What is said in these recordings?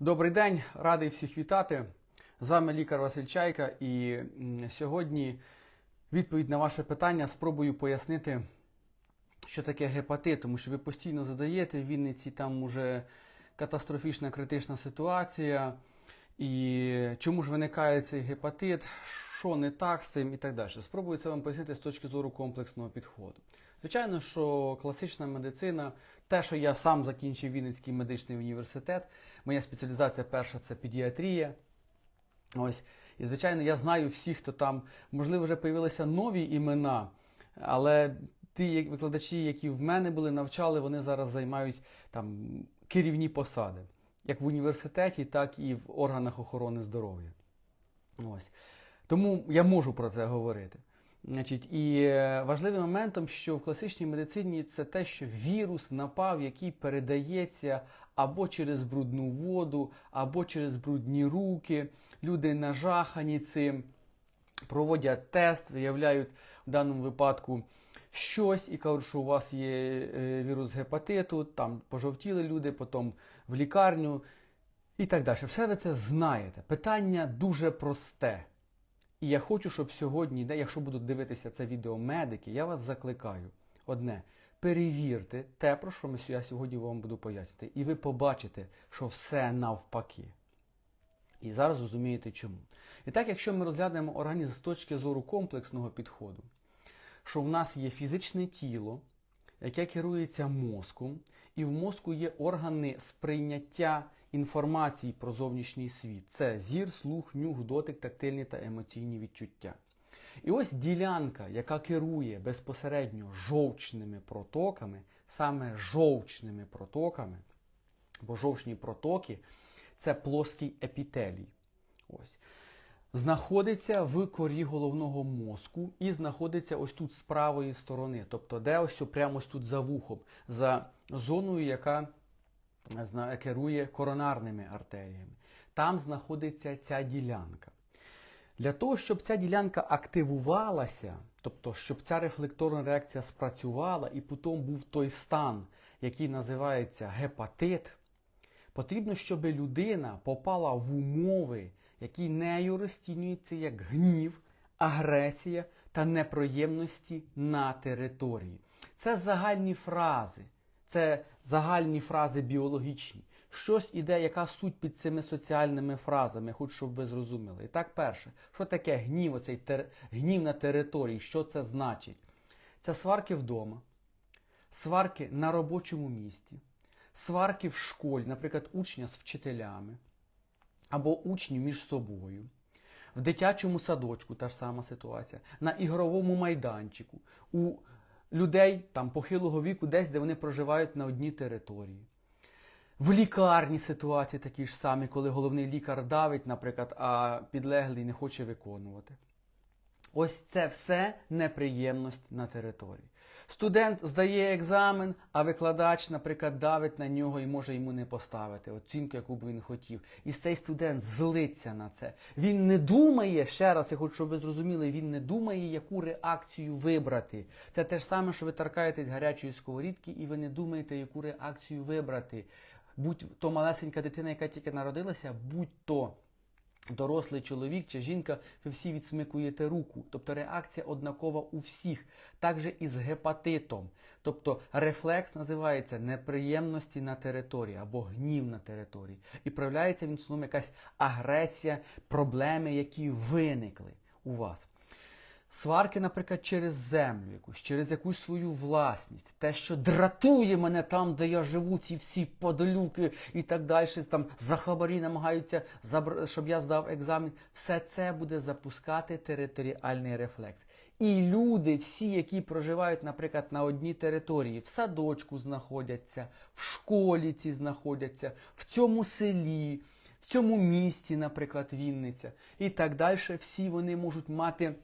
Добрий день, радий всіх вітати. З вами лікар Василь Чайка, і сьогодні відповідь на ваше питання спробую пояснити, що таке гепатит, тому що ви постійно задаєте в Вінниці там уже катастрофічна критична ситуація, і чому ж виникає цей гепатит, що не так з цим і так далі. Спробую це вам пояснити з точки зору комплексного підходу. Звичайно, що класична медицина, те, що я сам закінчив Вінницький медичний університет, моя спеціалізація перша це педіатрія. Ось. І, звичайно, я знаю всіх, хто там, можливо, вже появилися нові імена, але ті викладачі, які в мене були, навчали, вони зараз займають там керівні посади, як в університеті, так і в органах охорони здоров'я. Ось. Тому я можу про це говорити. Значить, і е, важливим моментом, що в класичній медицині це те, що вірус напав, який передається або через брудну воду, або через брудні руки. Люди нажахані цим, проводять тест, виявляють в даному випадку щось і кажуть, що у вас є е, вірус гепатиту, там пожовтіли люди, потім в лікарню і так далі. Все ви це знаєте. Питання дуже просте. І я хочу, щоб сьогодні, де, якщо будуть дивитися це відео медики, я вас закликаю. Одне, перевірте те, про що я сьогодні вам буду пояснювати, і ви побачите, що все навпаки. І зараз зрозумієте чому. І так, якщо ми розглянемо організм з точки зору комплексного підходу, що в нас є фізичне тіло, яке керується мозком, і в мозку є органи сприйняття інформації про зовнішній світ. Це зір, слух, нюх, дотик, тактильні та емоційні відчуття. І ось ділянка, яка керує безпосередньо жовчними протоками, саме жовчними протоками, бо жовчні протоки це плоский епітелій. Ось. Знаходиться в корі головного мозку і знаходиться ось тут з правої сторони, тобто де ось прямо ось тут за вухом, за зоною, яка керує коронарними артеріями. Там знаходиться ця ділянка. Для того, щоб ця ділянка активувалася, тобто, щоб ця рефлекторна реакція спрацювала і потім був той стан, який називається гепатит, потрібно, щоб людина попала в умови, які нею розцінюються як гнів, агресія та неприємності на території. Це загальні фрази, це загальні фрази біологічні. Щось іде, яка суть під цими соціальними фразами, хочу, щоб ви зрозуміли. І так, перше, що таке гнів, оцей тер... гнів на території, що це значить? Це сварки вдома, сварки на робочому місці, сварки в школі, наприклад, учня з вчителями, або учні між собою. В дитячому садочку та ж сама ситуація, на ігровому майданчику, у людей там похилого віку, десь, де вони проживають на одній території. В лікарні ситуації такі ж самі, коли головний лікар давить, наприклад, а підлеглий не хоче виконувати. Ось це все неприємність на території. Студент здає екзамен, а викладач, наприклад, давить на нього і може йому не поставити оцінку, яку б він хотів. І цей студент злиться на це. Він не думає, ще раз, я хочу, щоб ви зрозуміли, він не думає, яку реакцію вибрати. Це те ж саме, що ви торкаєтесь гарячої сковорідки, і ви не думаєте, яку реакцію вибрати. Будь то малесенька дитина, яка тільки народилася, будь то дорослий чоловік чи жінка, ви всі відсмикуєте руку. Тобто реакція однакова у всіх. Так же і з гепатитом. Тобто рефлекс називається неприємності на території або гнів на території. І проявляється він словом якась агресія, проблеми, які виникли у вас. Сварки, наприклад, через землю якусь, через якусь свою власність, те, що дратує мене там, де я живу, ці всі подолюки і так далі, там за хабарі намагаються, забр- щоб я здав екзамен. Все це буде запускати територіальний рефлекс. І люди, всі, які проживають, наприклад, на одній території, в садочку знаходяться, в школі ці знаходяться, в цьому селі, в цьому місті, наприклад, Вінниця, і так далі, всі вони можуть мати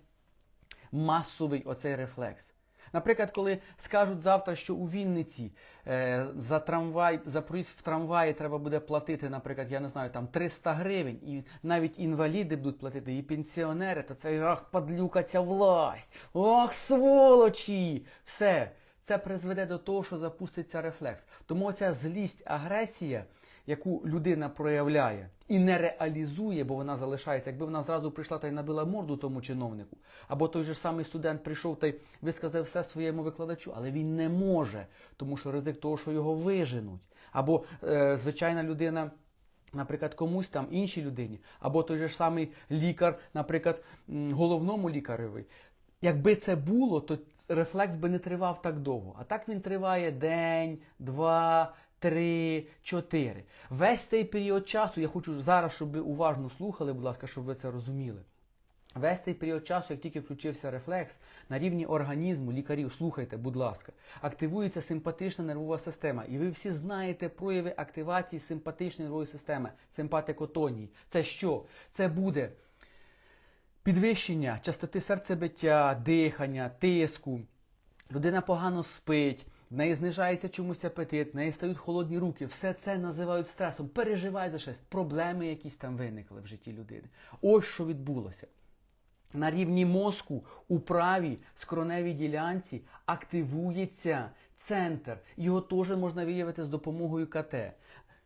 масовий оцей рефлекс. Наприклад, коли скажуть завтра, що у Вінниці е, за трамвай, за проїзд в трамваї треба буде платити, наприклад, я не знаю, там 300 гривень, і навіть інваліди будуть платити, і пенсіонери, то це ах, падлюка ця власть, ах, сволочі! Все. Це призведе до того, що запуститься рефлекс. Тому ця злість, агресія яку людина проявляє і не реалізує, бо вона залишається. Якби вона зразу прийшла та й набила морду тому чиновнику, або той же самий студент прийшов та й висказав все своєму викладачу, але він не може, тому що ризик того, що його виженуть. Або е, звичайна людина. Наприклад, комусь там іншій людині, або той же ж самий лікар, наприклад, головному лікареві. Якби це було, то рефлекс би не тривав так довго. А так він триває день, два, три, чотири. Весь цей період часу, я хочу зараз, щоб ви уважно слухали, будь ласка, щоб ви це розуміли. Весь цей період часу, як тільки включився рефлекс, на рівні організму, лікарів, слухайте, будь ласка, активується симпатична нервова система. І ви всі знаєте прояви активації симпатичної нервової системи, симпатикотонії. Це що? Це буде підвищення частоти серцебиття, дихання, тиску. Людина погано спить, неї знижається чомусь апетит, неї стають холодні руки. Все це називають стресом, переживає за щось, проблеми якісь там виникли в житті людини. Ось що відбулося. На рівні мозку у правій скроневій ділянці активується центр. Його теж можна виявити з допомогою КТ.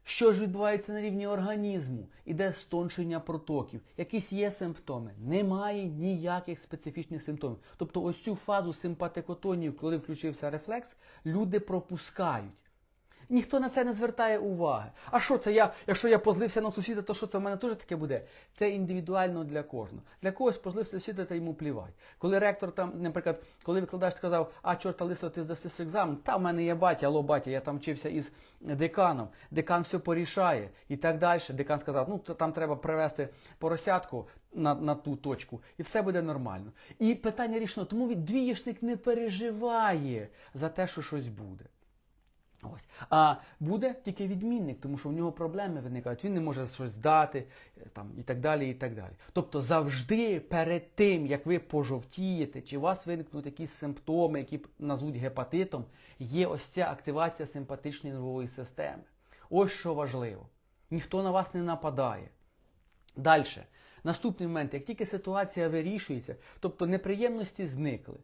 Що ж відбувається на рівні організму? Іде стоншення протоків. Якісь є симптоми? Немає ніяких специфічних симптомів. Тобто ось цю фазу симпатикотонії, коли включився рефлекс, люди пропускають. Ніхто на це не звертає уваги. А що це я, якщо я позлився на сусіда, то що це в мене теж таке буде? Це індивідуально для кожного. Для когось позлився сусіда та йому плівать. Коли ректор там, наприклад, коли викладач сказав, а чорта лисо, ти здасиш екзамен, та в мене є батя, алло, батя, я там вчився із деканом, декан все порішає і так далі. Декан сказав, ну там треба привезти поросятку на, на ту точку, і все буде нормально. І питання рішено, тому від двієшник не переживає за те, що щось буде. Ось. А буде тільки відмінник, тому що в нього проблеми виникають, він не може щось здати е, там, і так далі. і так далі. Тобто завжди перед тим, як ви пожовтієте, чи у вас виникнуть якісь симптоми, які назвуть гепатитом, є ось ця активація симпатичної нервової системи. Ось що важливо. Ніхто на вас не нападає. Далі. Наступний момент, як тільки ситуація вирішується, тобто неприємності зникли.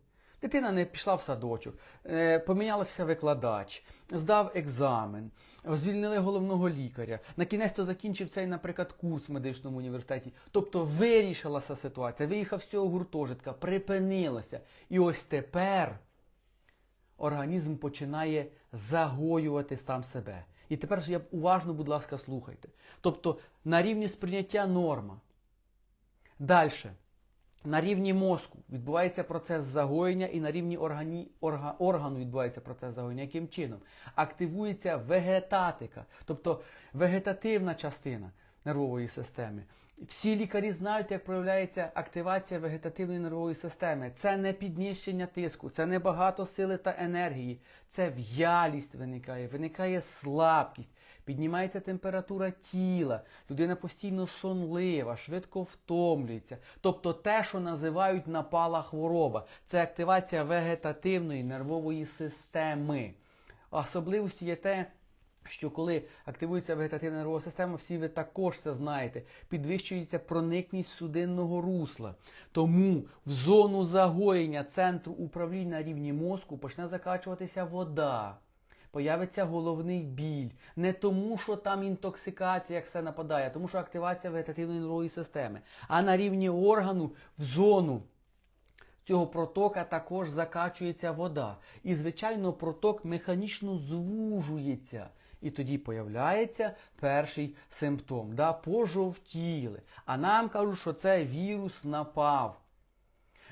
Дитина не пішла в садочок, е, помінялася викладач, здав екзамен, звільнили головного лікаря. На кінець то закінчив цей, наприклад, курс в медичному університеті. Тобто вирішилася ситуація, виїхав з цього гуртожитка, припинилося. І ось тепер організм починає загоювати сам себе. І тепер я уважно, будь ласка, слухайте. Тобто на рівні сприйняття норма. Далі. На рівні мозку відбувається процес загоєння, і на рівні органі, орга, органу відбувається процес загоєння. Яким чином? Активується вегетатика, тобто вегетативна частина нервової системи. Всі лікарі знають, як проявляється активація вегетативної нервової системи. Це не підніщення тиску, це не багато сили та енергії, це в'ялість виникає, виникає слабкість. Піднімається температура тіла, людина постійно сонлива, швидко втомлюється. Тобто те, що називають напала хвороба, це активація вегетативної нервової системи. Особливістю є те, що коли активується вегетативна нервова система, всі ви також це знаєте, підвищується проникність судинного русла. Тому в зону загоєння центру управління на рівні мозку почне закачуватися вода появиться головний біль. Не тому, що там інтоксикація, як все нападає, а тому що активація вегетативної нервової системи. А на рівні органу в зону цього протока також закачується вода. І, звичайно, проток механічно звужується. І тоді появляється перший симптом. Да, Пожовтіли. А нам кажуть, що це вірус напав.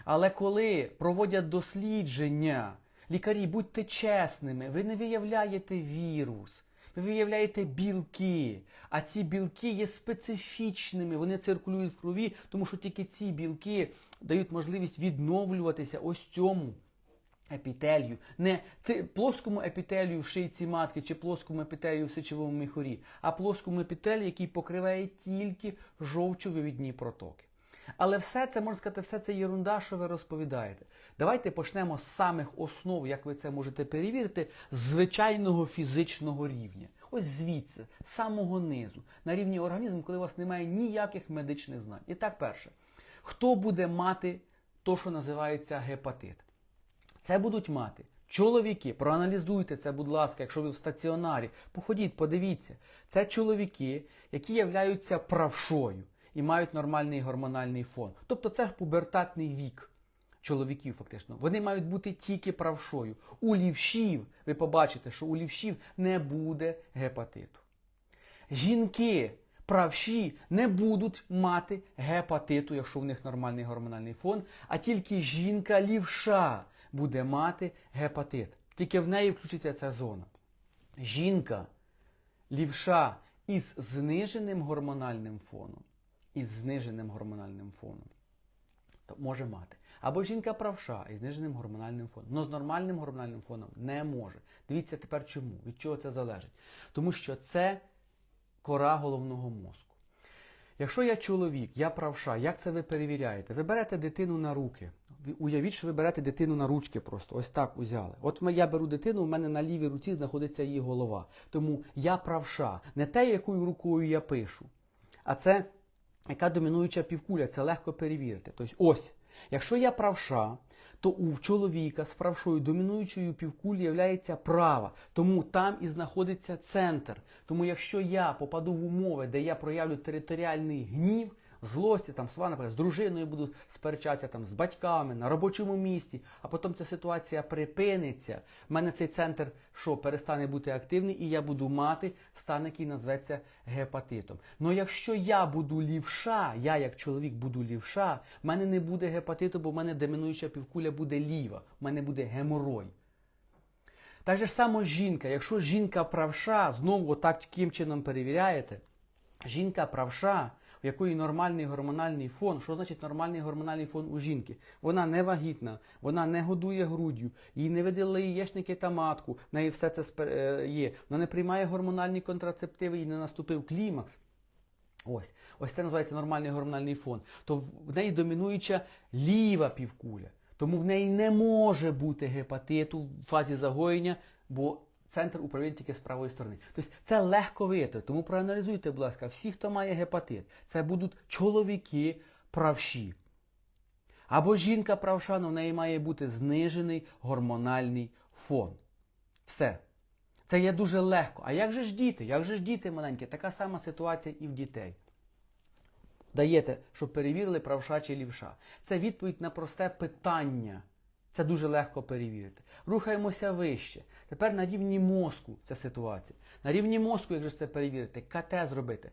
Але коли проводять дослідження, Лікарі, будьте чесними, ви не виявляєте вірус, ви виявляєте білки. А ці білки є специфічними, вони циркулюють в крові, тому що тільки ці білки дають можливість відновлюватися ось цьому епітелію. Не плоскому епітелію в шийці матки чи плоскому епітелію в сечовому міхурі, а плоскому епітелію, який покриває тільки жовчовивідні протоки. Але все це, можна сказати, все це єрунда, що ви розповідаєте. Давайте почнемо з самих основ, як ви це можете перевірити, звичайного фізичного рівня. Ось звідси, з самого низу, на рівні організму, коли у вас немає ніяких медичних знань. І так, перше, хто буде мати то, що називається гепатит? Це будуть мати Чоловіки, проаналізуйте це, будь ласка, якщо ви в стаціонарі, походіть, подивіться. Це чоловіки, які являються правшою і мають нормальний гормональний фон. Тобто це ж пубертатний вік чоловіків, фактично. Вони мають бути тільки правшою. У лівшів, ви побачите, що у лівшів не буде гепатиту. Жінки правші не будуть мати гепатиту, якщо в них нормальний гормональний фон, а тільки жінка лівша буде мати гепатит. Тільки в неї включиться ця зона. Жінка лівша із зниженим гормональним фоном, із зниженим гормональним фоном, то може мати. Або жінка правша із зниженим гормональним фоном. але з нормальним гормональним фоном не може. Дивіться тепер чому, від чого це залежить. Тому що це кора головного мозку. Якщо я чоловік, я правша, як це ви перевіряєте? Ви берете дитину на руки. Уявіть, що ви берете дитину на ручки просто. Ось так узяли. От я беру дитину, у мене на лівій руці знаходиться її голова. Тому я правша. Не те, якою рукою я пишу, а це яка домінуюча півкуля, це легко перевірити. Тобто, ось, якщо я правша, то у чоловіка з правшою домінуючою півкулі є права, тому там і знаходиться центр. Тому якщо я попаду в умови, де я проявлю територіальний гнів, злості, там, сва, наприклад, з дружиною буду сперечатися, там, з батьками, на робочому місці, а потім ця ситуація припиниться, в мене цей центр що, перестане бути активний, і я буду мати стан, який назветься гепатитом. Ну якщо я буду лівша, я як чоловік буду лівша, в мене не буде гепатиту, бо в мене домінуюча півкуля буде ліва, в мене буде геморой. Же ж само жінка. Якщо жінка правша, знову так таким чином перевіряєте, жінка правша, у якої нормальний гормональний фон. Що значить нормальний гормональний фон у жінки? Вона не вагітна, вона не годує груддю, їй не видали яєчники та матку, в неї все це е, є. Вона не приймає гормональні контрацептиви і не наступив клімакс. Ось, ось це називається нормальний гормональний фон. То в- в неї домінуюча ліва півкуля. Тому в неї не може бути гепатиту в фазі загоєння, бо центр управління тільки з правої сторони. Тобто це легко виявити. Тому проаналізуйте, будь ласка, всі, хто має гепатит, це будуть чоловіки правші. Або жінка правша, але в неї має бути знижений гормональний фон. Все. Це є дуже легко. А як же ж діти? Як же ж діти маленькі? Така сама ситуація і в дітей. Даєте, щоб перевірили правша чи лівша. Це відповідь на просте питання. Це дуже легко перевірити. Рухаємося вище. Тепер на рівні мозку ця ситуація. На рівні мозку, як же це перевірити, КТ зробити.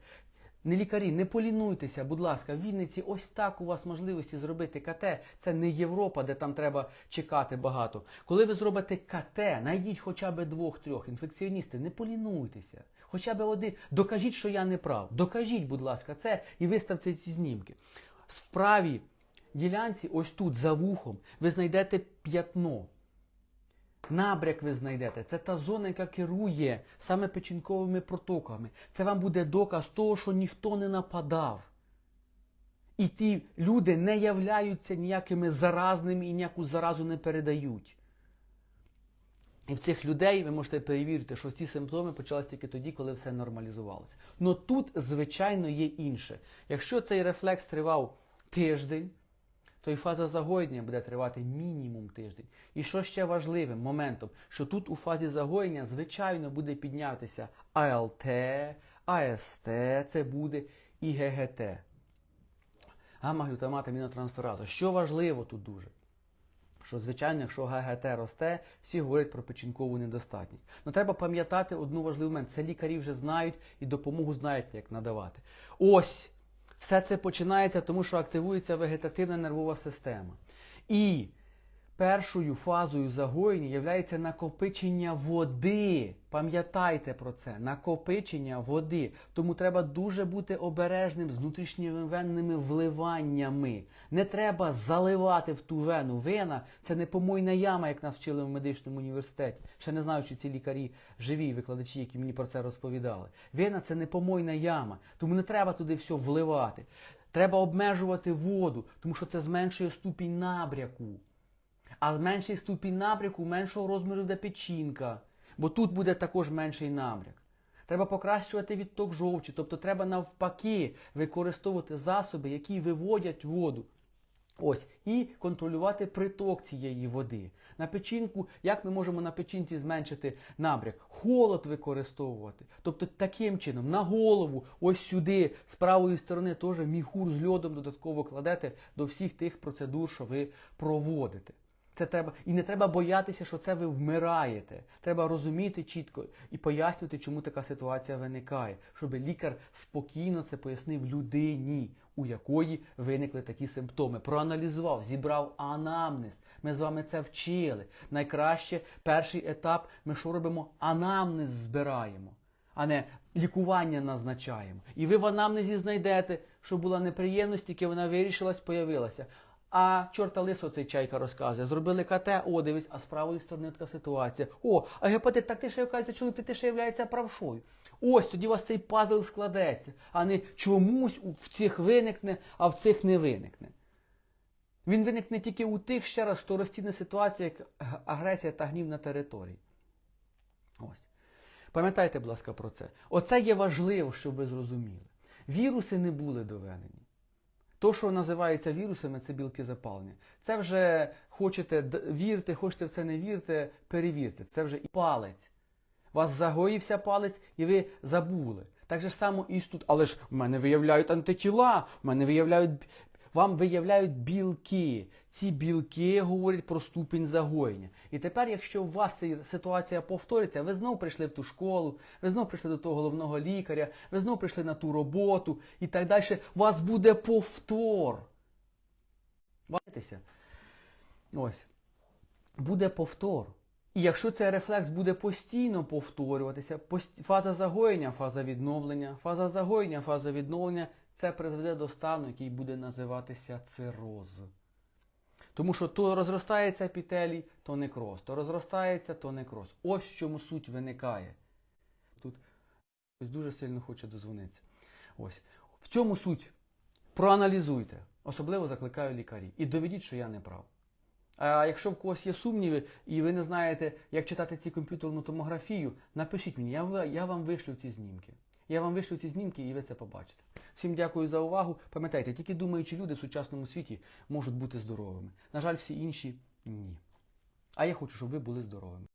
Не лікарі, не полінуйтеся, будь ласка, в Вінниці ось так у вас можливості зробити КТ. Це не Європа, де там треба чекати багато. Коли ви зробите КТ, знайдіть хоча б двох-трьох інфекціоністи, не полінуйтеся. Хоча б один. Докажіть, що я не прав. Докажіть, будь ласка, це і виставте ці знімки. В правій ділянці, ось тут, за вухом, ви знайдете п'ятно. Набряк ви знайдете. Це та зона, яка керує саме печінковими протоками. Це вам буде доказ того, що ніхто не нападав. І ті люди не являються ніякими заразними і ніяку заразу не передають. І в цих людей ви можете перевірити, що ці симптоми почалися тільки тоді, коли все нормалізувалося. Но тут, звичайно, є інше. Якщо цей рефлекс тривав тиждень, то і фаза загоєння буде тривати мінімум тиждень. І що ще важливим моментом, що тут у фазі загоєння, звичайно, буде піднятися АЛТ, АСТ, це буде і ГГТ. Гамма-глютамат. Що важливо тут дуже? Що, звичайно, якщо ГГТ росте, всі говорять про печінкову недостатність. Ну треба пам'ятати одну важливу момент. Це лікарі вже знають і допомогу знають, як надавати. Ось все це починається, тому що активується вегетативна нервова система. І першою фазою загоєння є накопичення води. Пам'ятайте про це, накопичення води. Тому треба дуже бути обережним з внутрішньовенними вливаннями. Не треба заливати в ту вену. Вена це не помойна яма, як нас вчили в медичному університеті. Ще не знаю, чи ці лікарі живі викладачі, які мені про це розповідали. Вена це не помойна яма, тому не треба туди все вливати. Треба обмежувати воду, тому що це зменшує ступінь набряку. А менший ступінь набряку, меншого розміру буде печінка, бо тут буде також менший набряк. Треба покращувати відток жовчі, тобто треба навпаки використовувати засоби, які виводять воду. Ось, і контролювати приток цієї води. На печінку, як ми можемо на печінці зменшити набряк? Холод використовувати. Тобто таким чином на голову, ось сюди, з правої сторони, теж міхур з льодом додатково кладете до всіх тих процедур, що ви проводите. Це треба і не треба боятися, що це ви вмираєте. Треба розуміти чітко і пояснювати, чому така ситуація виникає, щоб лікар спокійно це пояснив людині, у якої виникли такі симптоми. Проаналізував, зібрав анамнез. Ми з вами це вчили. Найкраще перший етап ми що робимо? Анамнез збираємо, а не лікування назначаємо. І ви в анамнезі знайдете, що була неприємність, тільки вона вирішилась, появилася. А чорта лисо цей чайка розказує. Зробили КТ, о, дивись, а з правої сторони така ситуація. О, а гепатит, так ти ще кажеться, чоловік, ти, ще являється правшою. Ось тоді у вас цей пазл складеться, а не чомусь в цих виникне, а в цих не виникне. Він виникне тільки у тих ще раз, хто ситуацію як агресія та гнів на території. Ось. Пам'ятайте, будь ласка, про це. Оце є важливо, щоб ви зрозуміли. Віруси не були доведені. То, що називається вірусами, це білки запалення. Це вже хочете вірити, хочете в це не вірте, перевірте. Це вже і палець. Вас загоївся палець, і ви забули. Так же само і тут. Але ж в мене виявляють антитіла, в мене виявляють. Вам виявляють білки. Ці білки говорять про ступінь загоєння. І тепер, якщо у вас ця ситуація повториться, ви знову прийшли в ту школу, ви знову прийшли до того головного лікаря, ви знову прийшли на ту роботу і так далі. У вас буде повтор. Бачитеся? Ось. Буде повтор. І якщо цей рефлекс буде постійно повторюватися, фаза загоєння, фаза відновлення, фаза загоєння, фаза відновлення, це призведе до стану, який буде називатися цироз. Тому що то розростається епітелій, то некроз, то розростається, то некроз. Ось в чому суть виникає. Тут хтось дуже сильно хоче дозвонитися. Ось. В цьому суть. Проаналізуйте. Особливо закликаю лікарів. І доведіть, що я не прав. А якщо в когось є сумніви, і ви не знаєте, як читати ці комп'ютерну томографію, напишіть мені, я, я вам вишлю ці знімки. Я вам вишлю ці знімки і ви це побачите. Всім дякую за увагу. Пам'ятайте, тільки думаючі люди в сучасному світі можуть бути здоровими. На жаль, всі інші ні. А я хочу, щоб ви були здоровими.